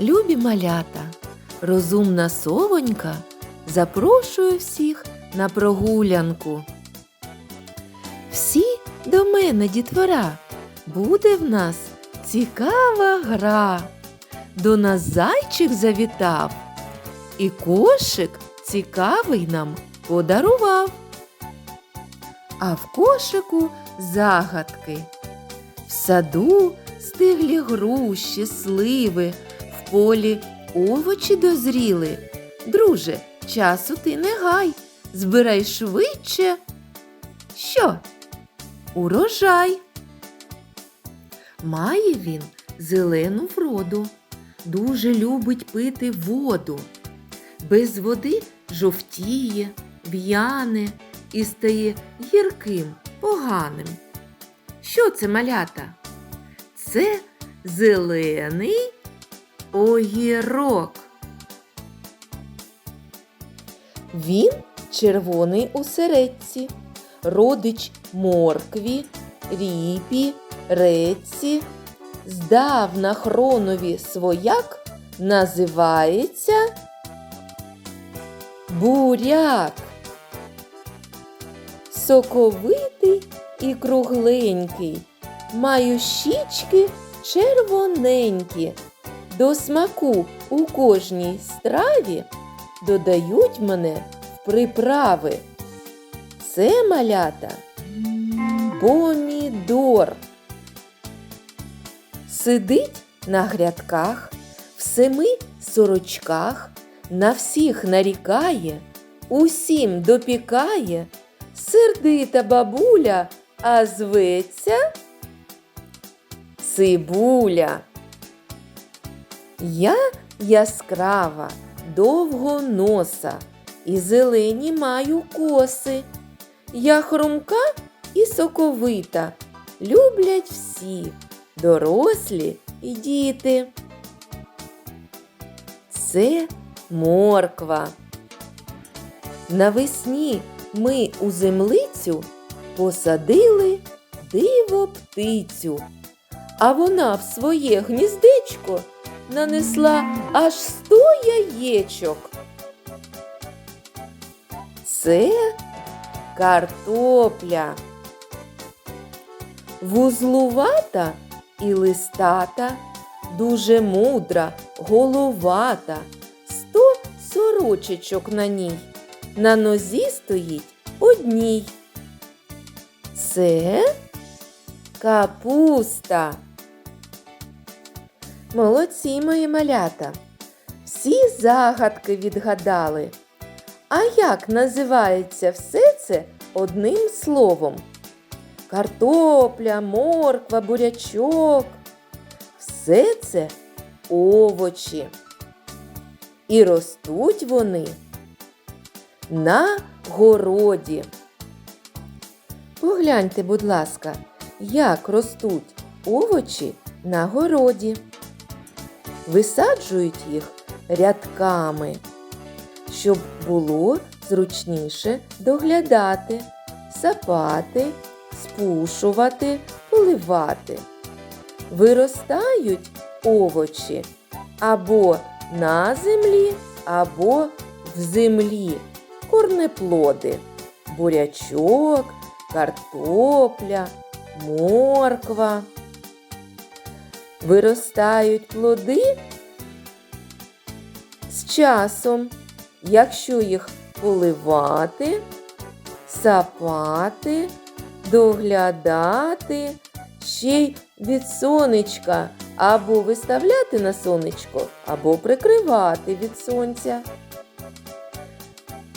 Любі малята, розумна совонька запрошує всіх на прогулянку. Всі до мене, дітвора, буде в нас цікава гра. До нас зайчик завітав, і кошик цікавий нам подарував. А в кошику загадки. В саду стиглі груші, сливи, полі овочі дозріли. Друже, часу ти не гай, збирай швидше. Що? Урожай. Має він зелену вроду, дуже любить пити воду. Без води жовтіє, в'яне і стає гірким, поганим. Що це малята? Це зелений огірок. Він червоний у середці, родич моркві, ріпі, реці. Здавна хронові свояк називається буряк. Соковитий і кругленький, маю щічки червоненькі. До смаку у кожній страві додають мене в приправи. Це малята помідор. Сидить на грядках, в семи сорочках, на всіх нарікає, усім допікає, сердита бабуля, а зветься цибуля. Я яскрава, довго носа і зелені маю коси. Я хрумка і соковита, люблять всі, дорослі і діти. Це морква. Навесні ми у землицю посадили диво птицю, а вона в своє гніздечко нанесла аж сто яєчок. Це картопля. Вузлувата і листата, дуже мудра, головата, сто сорочечок на ній. На нозі стоїть одній. Це капуста. Молодці мої малята. Всі загадки відгадали. А як називається все це одним словом? Картопля, морква, бурячок. Все це овочі. І ростуть вони на городі. Погляньте, будь ласка, як ростуть овочі на городі. Висаджують їх рядками, щоб було зручніше доглядати, сапати, спушувати, поливати. Виростають овочі або на землі, або в землі, корнеплоди, бурячок, картопля, морква. Виростають плоди з часом, якщо їх поливати, сапати, доглядати, ще й від сонечка або виставляти на сонечко, або прикривати від сонця.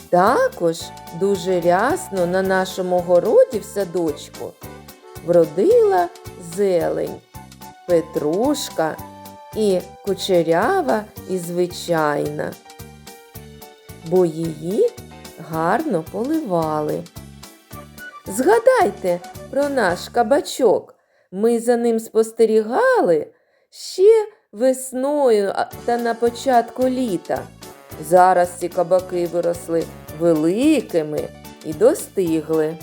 Також дуже рясно на нашому городі в садочку вродила зелень, петрушка і кучерява і звичайна, бо її гарно поливали. Згадайте про наш кабачок. Ми за ним спостерігали ще весною та на початку літа. Зараз ці кабаки виросли великими і достигли.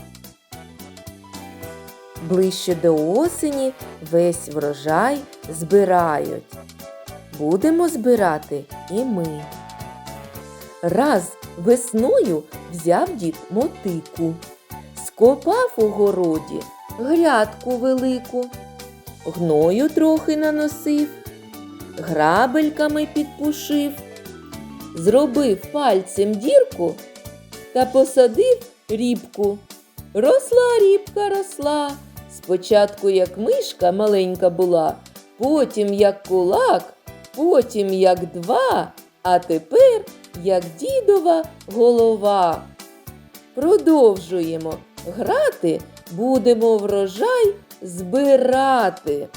Ближче до осені весь врожай збирають. будемо збирати і ми. Раз весною взяв дід мотику, скопав у городі грядку велику, гною трохи наносив, грабельками підпушив, зробив пальцем дірку та посадив рібку. Росла рібка, росла. Спочатку як мишка маленька була, потім як кулак, потім як два, а тепер як дідова голова. Продовжуємо грати, будемо врожай збирати.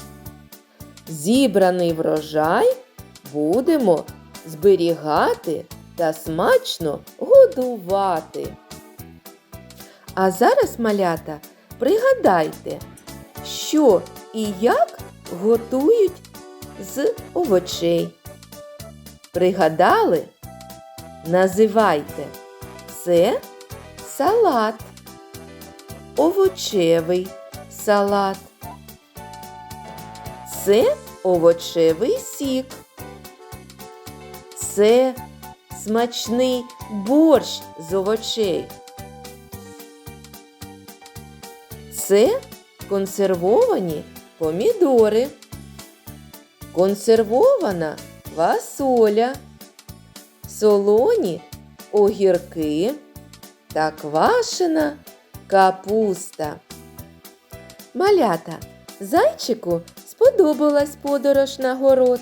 Зібраний врожай будемо зберігати та смачно годувати. А зараз, малята, пригадайте, що і як готують з овочей. Пригадали? Називайте це салат, овочевий салат. Це овочевий сік. Це смачний борщ з овочей. Це консервовані помідори, консервована фасоля, солоні огірки та квашена капуста. Малята, зайчику сподобалась подорож на город.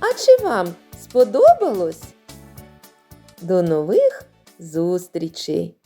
А чи вам сподобалось? До нових зустрічей!